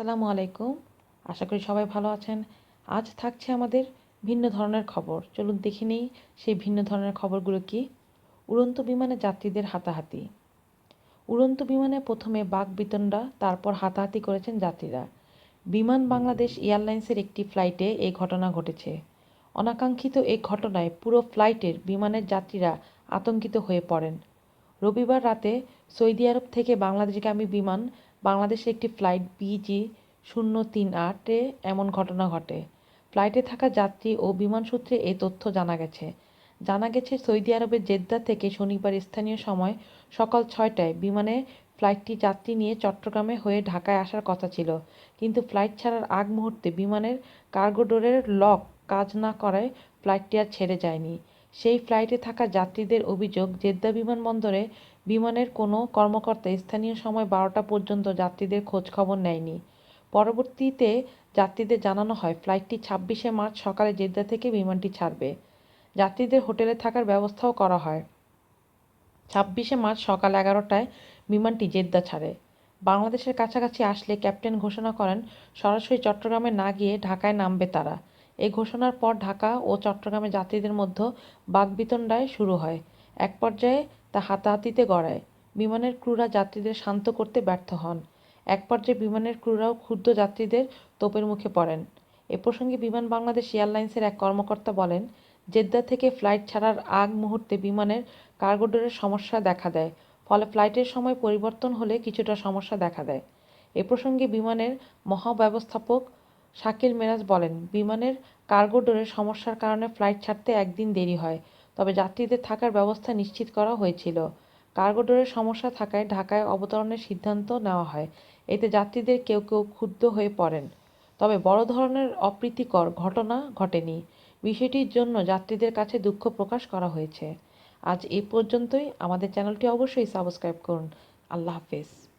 আসসালামু আলাইকুম। আশা করি সবাই ভালো আছেন। আজ থাকছে আমাদের ভিন্ন ধরনের খবর। চলুন দেখে নেই সেই ভিন্ন ধরনের খবরগুলো কি? উড়ন্ত বিমানে যাত্রীদের হাতাহাতি। উড়ন্ত বিমানে প্রথমে বাঘ বিতণ্ডা, তারপর হাতাহাতি করেছেন যাত্রীরা। বিমান বাংলাদেশ এয়ারলাইন্সের একটি ফ্লাইটে এই ঘটনা ঘটেছে। অনাকাঙ্ক্ষিত এই ঘটনায় পুরো ফ্লাইটের বিমানের যাত্রীরা আতঙ্কিত হয়ে পড়েন। রবিবার রাতে সৌদি আরব থেকে বাংলাদেশগামী বিমান বাংলাদেশের একটি ফ্লাইট বিজি শূন্য তিন আটে এমন ঘটনা ঘটে। ফ্লাইটে থাকা যাত্রী ও বিমান সূত্রে এই তথ্য জানা গেছে। জানা গেছে, সৌদি আরবের জেদ্দা থেকে শনিবার স্থানীয় সময় সকাল ছয়টায় বিমানে ফ্লাইটটি যাত্রী নিয়ে চট্টগ্রামে হয়ে ঢাকায় আসার কথা ছিল। কিন্তু ফ্লাইট ছাড়ার আগ মুহূর্তে বিমানের কার্গো ডোরের লক কাজ না করায় ফ্লাইটটি আর ছেড়ে যায়নি। সেই ফ্লাইটে থাকা যাত্রীদের অভিযোগ, জেদ্দা বিমানবন্দরে বিমানের কোনো কর্মকর্তা স্থানীয় সময় বারোটা পর্যন্ত যাত্রীদের খোঁজ খবর নেয়নি। পরবর্তীতে যাত্রীদের জানানো হয়, ফ্লাইটটি ছাব্বিশে মার্চ সকালে জেদ্দা থেকে বিমানটি ছাড়বে। যাত্রীদের হোটেলে থাকার ব্যবস্থাও করা হয়। ছাব্বিশে মার্চ সকাল এগারোটায় বিমানটি জেদ্দা ছাড়ে। বাংলাদেশের কাছাকাছি আসলে ক্যাপ্টেন ঘোষণা করেন, সরাসরি চট্টগ্রামে না গিয়ে ঢাকায় নামবে তারা। এই ঘোষণার পর ঢাকা ও চট্টগ্রামে যাত্রীদের মধ্যে বাগবিতণ্ডায় শুরু হয়। এক পর্যায়ে তা হাতাহাতিতে গড়ায়। বিমানের ক্রুরা যাত্রীদের শান্ত করতে ব্যর্থ হন। এক পর্যায়ে বিমানের ক্রুরাও ক্ষুব্ধ যাত্রীদের তোপের মুখে পড়েন। এ প্রসঙ্গে বিমান বাংলাদেশ এয়ারলাইন্সের এক কর্মকর্তা বলেন, জেদ্দা থেকে ফ্লাইট ছাড়ার আগ মুহূর্তে বিমানের কার্গোডোরের সমস্যা দেখা দেয়, ফলে ফ্লাইটের সময় পরিবর্তন হলে কিছুটা সমস্যা দেখা দেয়। এ প্রসঙ্গে বিমানের মহাব্যবস্থাপক শাকিল মেরাজ বলেন, বিমানের কার্গো ডোরের সমস্যার কারণে ফ্লাইট ছাড়তে একদিন দেরি হয়, তবে যাত্রীদের থাকার ব্যবস্থা নিশ্চিত করা হয়েছিল। কার্গো ডোরের সমস্যা থাকায় ঢাকায় অবতরণের সিদ্ধান্ত নেওয়া হয়। এতে যাত্রীদের কেউ কেউ ক্ষুব্ধ হয়ে পড়েন। তবে বড় ধরনের অপ্রীতিকর ঘটনা ঘটেনি। বিষয়টির জন্য যাত্রীদের কাছে দুঃখ প্রকাশ করা হয়েছে। আজ এ পর্যন্তই। আমাদের চ্যানেলটি অবশ্যই সাবস্ক্রাইব করুন। আল্লাহ হাফেজ।